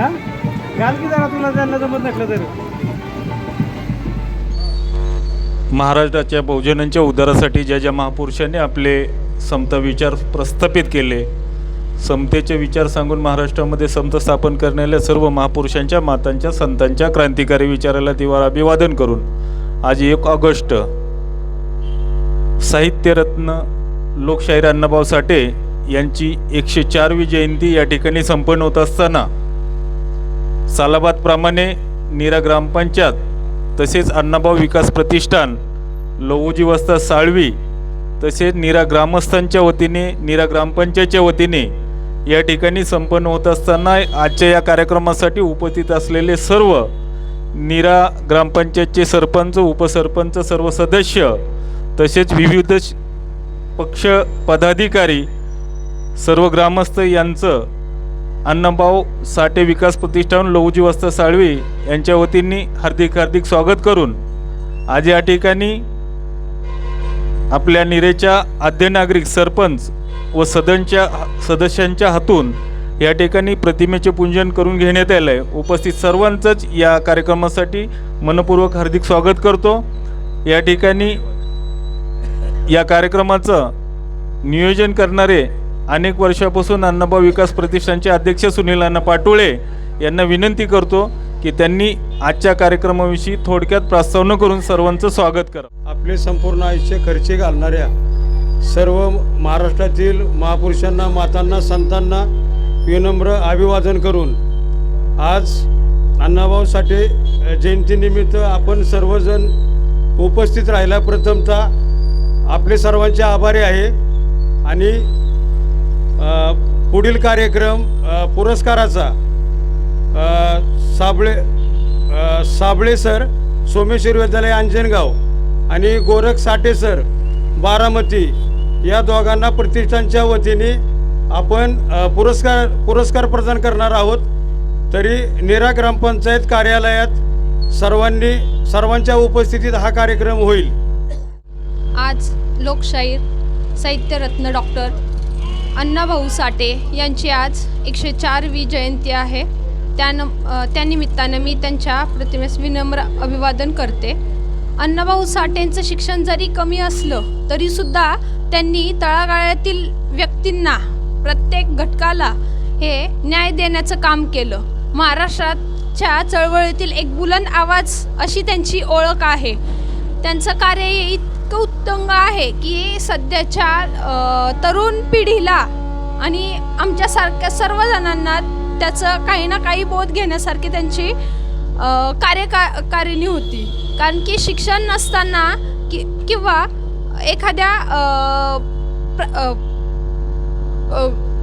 घाल की जरा तुला त्यांना जमत नसलं तर. महाराष्ट्राच्या बहुजनांच्या उद्धारासाठी ज्या ज्या महापुरुषांनी आपले समता विचार प्रस्थापित केले समतेचे विचार सांगून महाराष्ट्रामध्ये समता स्थापन करणाऱ्या सर्व महापुरुषांच्या मातांच्या संतांच्या क्रांतिकारी विचाराला दिवार अभिवादन करून आज एक ऑगस्ट साहित्यरत्न लोकशाहीर अण्णाभाऊ साठे यांची एकशे चारवी जयंती या ठिकाणी संपन्न होत असताना सालाबादप्रमाणे नीरा ग्रामपंचायत तसेच अण्णाभाऊ विकास प्रतिष्ठान लवोजी वस्ता साळवी तसेच नीरा ग्रामस्थांच्या वतीने नीरा ग्रामपंचायतच्या वतीने या ठिकाणी संपन्न होत असताना आजच्या या कार्यक्रमासाठी उपस्थित असलेले सर्व नीरा ग्रामपंचायतचे सरपंच उपसरपंच सर्व सदस्य तसेच विविध पक्ष पदाधिकारी सर्व ग्रामस्थ यांचं अण्णाभाऊ साठे विकास प्रतिष्ठान लवजी वस्ता साळवी यांच्या वतीने हार्दिक हार्दिक स्वागत करून आज या ठिकाणी आपल्या निरेच्या आद्य नागरिक सरपंच व सदनच्या सदस्यांच्या हातून या ठिकाणी प्रतिमेचे पूजन करून घेण्यात आलं आहे उपस्थित सर्वांचंच या कार्यक्रमासाठी मनपूर्वक हार्दिक स्वागत करतो. या ठिकाणी या कार्यक्रमाचं नियोजन करणारे अनेक वर्षापासून अण्णाभाऊ विकास प्रतिष्ठानचे अध्यक्ष सुनील अण्णा पाटोळे यांना विनंती करतो की त्यांनी आजच्या कार्यक्रमाविषयी थोडक्यात प्रस्तावना करून सर्वांचं स्वागत करा. आपले संपूर्ण आयुष्य खर्ची घालणाऱ्या सर्व महाराष्ट्रातील महापुरुषांना मातांना संतांना विनम्र अभिवादन करून आज अण्णाभाऊ साठे जयंतीनिमित्त आपण सर्वजण उपस्थित राहिला प्रथमतः. आपले सर्वांचे आभारी आहे आणि पुढील कार्यक्रम पुरस्काराचा. साबळे साबळे सर सोमेश्वर विद्यालय अंजनगाव आणि गोरख साठे सर बारामती या दोघांना प्रतिष्ठानच्या वतीने आपण पुरस्कार पुरस्कार प्रदान करणार आहोत. तरी नेरा ग्रामपंचायत कार्यालयात सर्वांनी सर्वांच्या उपस्थितीत हा कार्यक्रम होईल. आज लोकशाहीर साहित्यरत्न डॉक्टर अण्णाभाऊ साठे यांची आज एकशे चारवी जयंती आहे. त्यान त्यानिमित्तानं मी त्यांच्या प्रतिमेस विनम्र अभिवादन करते. अण्णाभाऊ साठेंचं शिक्षण जरी कमी असलं तरीसुद्धा त्यांनी तळागाळातील व्यक्तींना प्रत्येक घटकाला हे न्याय देण्याचं काम केलं. महाराष्ट्राच्या चळवळीतील एक बुलंद आवाज अशी त्यांची ओळख आहे. त्यांचं कार्य इतकं उत्तंग आहे की सध्याच्या तरुण पिढीला आणि आमच्यासारख्या सर्वजणांना त्याचं काही ना काही बोध घेण्यासारखी त्यांची कार्यकारिणी होती. कारण की शिक्षण नसताना कि किंवा एखाद्या प्र-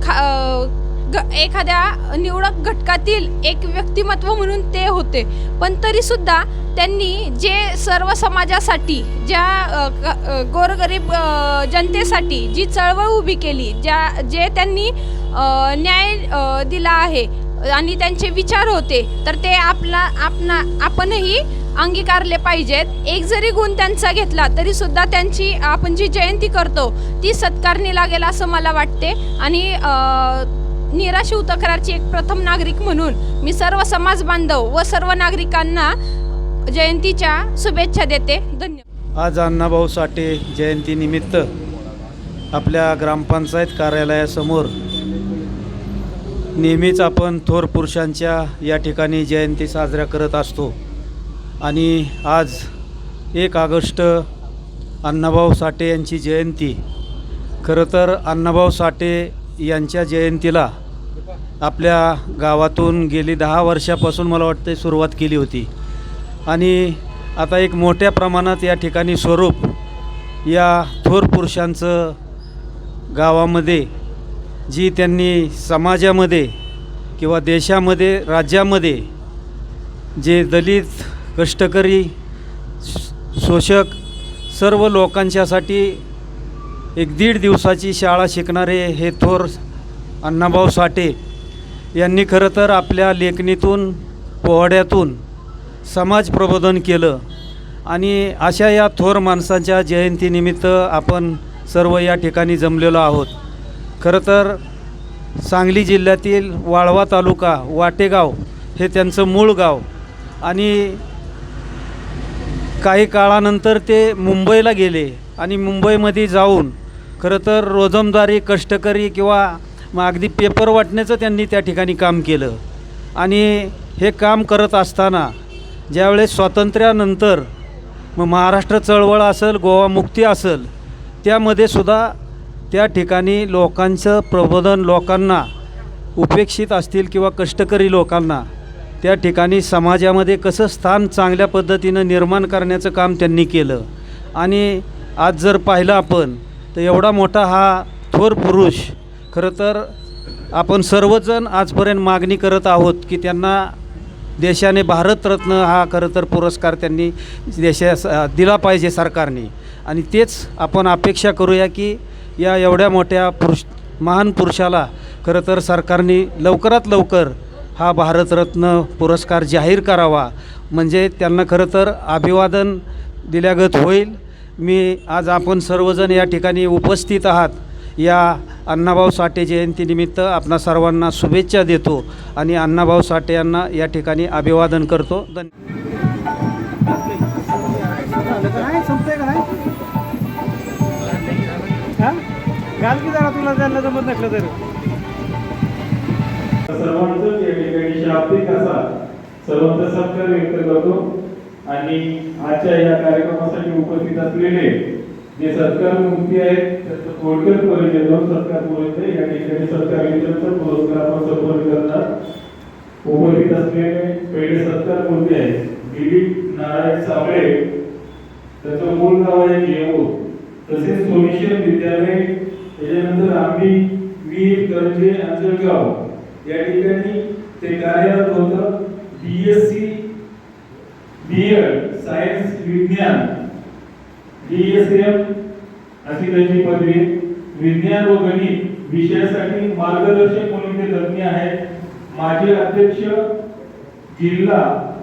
खा- ग- एखाद्या निवडक घटकातील एक व्यक्तिमत्व म्हणून ते होते. पण तरीसुद्धा त्यांनी जे सर्व समाजासाठी ज्या गोरगरीब जनतेसाठी जी चळवळ उभी केली ज्या जे त्यांनी न्याय दिला आहे आणि त्यांचे विचार होते तर ते आपला आपणा आपणही अंगीकारले पाहिजेत. एक जरी गुण त्यांचा घेतला तरी सुद्धा त्यांची आपण जी जयंती करतो ती सत्कारणी लागेल असं मला वाटते. आणि निराशिव तक्रारची एक प्रथम नागरिक म्हणून मी सर्व समाज बांधव व सर्व नागरिकांना जयंतीच्या शुभेच्छा देते. धन्यवाद. आज अण्णाभाऊ साठे जयंतीनिमित्त आपल्या ग्रामपंचायत कार्यालयासमोर नेहमीच आपण थोर पुरुषांच्या या ठिकाणी जयंती साजऱ्या करत असतो. आणि आज एक ऑगस्ट अण्णाभाऊ साठे यांची जयंती. खरं तर अण्णाभाऊ साठे यांच्या जयंतीला आपल्या गावातून गेली दहा वर्षापासून मला वाटते सुरुवात केली होती. आणि आता एक मोठ्या प्रमाणात या ठिकाणी स्वरूप या थोर पुरुषांचं गावामध्ये जी त्यांनी समाजामध्ये किंवा देशामध्ये राज्यामध्ये जे दलित कष्टकरी शोषक सर्व लोकांच्यासाठी एक दीड दिवसाची शाळा शिकणारे हे थोर अण्णाभाऊ साठे यांनी खरं तर आपल्या लेखणीतून पोवाड्यातून समाज प्रबोधन केलं. आणि अशा या थोर माणसांच्या जयंतीनिमित्त आपण सर्व या ठिकाणी जमलेलो आहोत. खरं तर सांगली जिल्ह्यातील वाळवा तालुका वाटेगाव हे त्यांचं मूळ गाव. आणि काही काळानंतर ते मुंबईला गेले आणि मुंबईमध्ये जाऊन खरं तर रोजमदारी कष्टकरी किंवा मग अगदी पेपर वाटण्याचं त्यांनी त्या ठिकाणी काम केलं. आणि हे काम करत असताना ज्यावेळेस स्वातंत्र्यानंतर मग महाराष्ट्र चळवळ असेल गोवा मुक्ती असेल त्यामध्ये सुद्धा त्या ठिकाणी लोकांचं प्रबोधन लोकांना उपेक्षित असतील किंवा कष्टकरी लोकांना त्या ठिकाणी समाजामध्ये कसं स्थान चांगल्या पद्धतीनं निर्माण करण्याचं काम त्यांनी केलं. आणि आज जर पाहिलं आपण तर एवढा मोठा हा थोर पुरुष खरं तर आपण सर्वजण आजपर्यंत मागणी करत आहोत की त्यांना देशाने भारतरत्न हा खरं तर पुरस्कार त्यांनी देशास दिला पाहिजे सरकारने. आणि तेच आपण अपेक्षा करूया की या एवढ्या मोठ्या पुरुष महान पुरुषाला खरं तर सरकारने लवकरात लवकर हा भारतरत्न पुरस्कार जाहीर करावा. म्हणजे त्यांना खरं तर अभिवादन दिल्यागत होईल. मी आज आपण सर्वजण या ठिकाणी उपस्थित आहात. या अण्णाभाऊ साठे जयंतीनिमित्त आपणा सर्वांना शुभेच्छा देतो आणि अण्णाभाऊ साठे यांना या ठिकाणी अभिवादन करतो. हा? सर्वांचं या ठिकाणी शाब्दिक असा सर्वांचा सत्कार व्यक्त करतो. आणि आजच्या या कार्यक्रमासाठी उपस्थित असलेले जे सत्कार मूर्ती आहेत त्याचं थोडक्यात परिचय दोन सत्कार पुरवते. या ठिकाणी सत्कार वितरणाचा पुरस्कार आपण सपोर्ट करतात. उपस्थित असलेले पहिले सत्कार मूर्ती आहेत. दिलीप नारायण साबळे. त्याचं मूळ नाव आहे जेओ तसेच सोमेश्वर विद्यालय त्याच्यानंतर आम्ही वीर गरजे अंजळगाव या ठिकाणी ते कार्यरत होतं B S C BEd science विज्ञान. डीएसएम अशी त्यांची पदवी. विज्ञान व गणित विषयासाठी मार्गदर्शक म्हणून ते तज्ज्ञ आहेत. माजी अध्यक्ष जिल्हा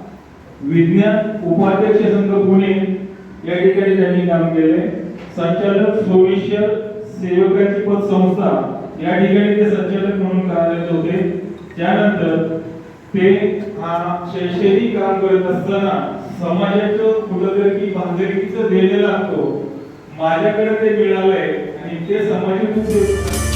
विज्ञान उपाध्यक्ष संघ पुणे. या ठिकाणी त्यांनी काम केले. संचालक सोमेश्वर सेवकाची पतसंस्था. या ठिकाणी ते संचालक म्हणून कार्यरत होते. त्यानंतर ते हा शैक्षणिक काम करत असताना समाजाचं कुठंतरी बांधिलकीचं ध्येय लागतो. माझ्याकडे ते मिळालंय आणि ते समाजात